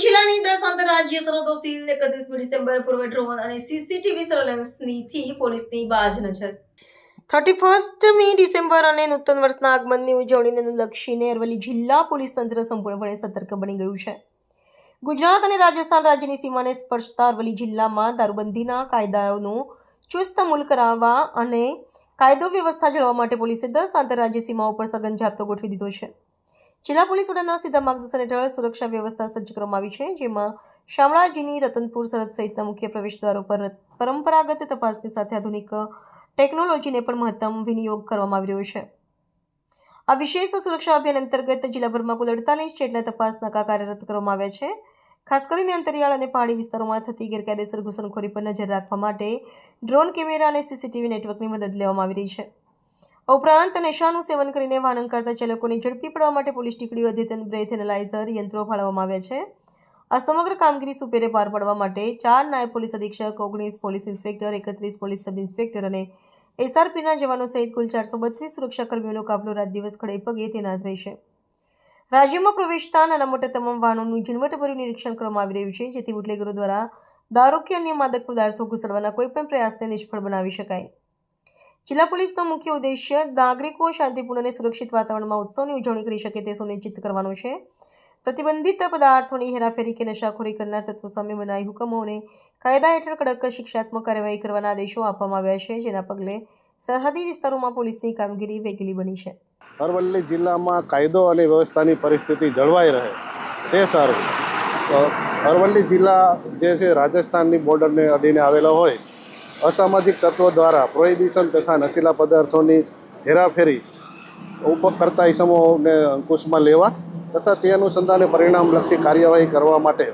રાજ્ય સરહદો સીલ એકત્રીસમી ડિસેમ્બર પૂર્વ ડ્રોન અને સીસીટીવી સર્વેલન્સની પોલીસની બાજ નજર. થર્ટી ફર્સ્ટમી ડિસેમ્બર અને નૂતન વર્ષના આગમનની ઉજવણીને અનુલક્ષીને અરવલ્લી જિલ્લા પોલીસ તંત્ર સંપૂર્ણપણે સતર્ક બની ગયું છે. ગુજરાત અને રાજસ્થાન રાજ્યની સીમાને સ્પર્શતા અરવલ્લી જિલ્લામાં દારૂબંધીના કાયદાઓનું ચુસ્ત અમલ કરાવવા અને કાયદો વ્યવસ્થા જાળવવા માટે પોલીસે દસ આંતરરાજ્ય સીમાઓ પર સઘન જાપ્તો ગોઠવી દીધો છે. જિલ્લા પોલીસ વડાના સીધા માર્ગદર્શન હેઠળ સુરક્ષા વ્યવસ્થા સજ્જ કરવામાં આવી છે, જેમાં શામળાજીની રતનપુર સરહદ સહિતના મુખ્ય પ્રવેશદ્વારો પર પરંપરાગત તપાસની સાથે આધુનિક ટેકનોલોજીને પણ મહત્તમ વિનિયોગ કરવામાં આવી રહ્યો છે. આ વિશેષ સુરક્ષા અભિયાન અંતર્ગત જિલ્લાભરમાં કુલ અડતાલીસ જેટલા તપાસ નાકા કાર્યરત કરવામાં આવ્યા છે. ખાસ કરીને અંતરિયાળ અને પહાડી વિસ્તારોમાં થતી ગેરકાયદેસર ઘૂસણખોરી પર નજર રાખવા માટે ડ્રોન કેમેરા અને સીસીટીવી નેટવર્કની મદદ લેવામાં આવી રહી છે. ઉપરાંત નશાનું સેવન કરીને વાહન કરતા ચાલકોને ઝડપી પડવા માટે પોલીસ ટીકડીઓ અદ્યતન બ્રેથ યંત્રો ફાળવવામાં આવ્યા છે. આ સમગ્ર કામગીરી સુપેરે પાર પાડવા માટે ચાર નાયબ પોલીસ અધિક્ષક, ઓગણીસ પોલીસ ઇન્સ્પેક્ટર, એકત્રીસ પોલીસ સબ ઇન્સ્પેક્ટર અને એસઆરપીના જવાનો સહિત કુલ ચારસો બત્રીસ સુરક્ષાકર્મીઓનો કાફલો રાત દિવસ ખડે પગે તૈનાત રહેશે રાજ્યમાં પ્રવેશતા નાના મોટા તમામ વાહનોનું ઝીણવટભર્યું નિરીક્ષણ કરવામાં આવી રહ્યું છે, જેથી બુટલેગરો દ્વારા દારૂ કે અન્ય માદક પદાર્થો ઘૂસડવાના કોઈપણ પ્રયાસને નિષ્ફળ બનાવી શકાય. જિલ્લા પોલીસનો મુખ્ય ઉદ્દેશ્ય નાગરિકો શાંતિપૂર્ણ અને સુરક્ષિત વાતાવરણમાં ઉત્સવની ઉજવણી કરી શકે તે સુનિશ્ચિત કરવાનો છે. પ્રતિબંધિત પદાર્થોની હેરાફેરી કે નશાખોરી કરનાર તત્વો સામે બનાવી હુકમો અને કાયદા હેઠળ કડક શિક્ષાત્મક કાર્યવાહી કરવાના આદેશો આપવામાં આવ્યા છે, જેના પગલે સરહદી વિસ્તારોમાં પોલીસની કામગીરી વેગીલી બની છે. અરવલ્લી જિલ્લામાં કાયદો અને વ્યવસ્થાની પરિસ્થિતિ જળવાઈ રહે તે સારું. અરવલ્લી જિલ્લા જે છે, રાજસ્થાનની બોર્ડરને અડીને આવેલો હોય અસામાજિક તત્વો દ્વારા પ્રોહિબિશન તથા નશીલા પદાર્થોની હેરાફેરી કરતા ઇસમોને અંકુશમાં લેવા તથા તે અનુસંધાને પરિણામલક્ષી કાર્યવાહી કરવા માટે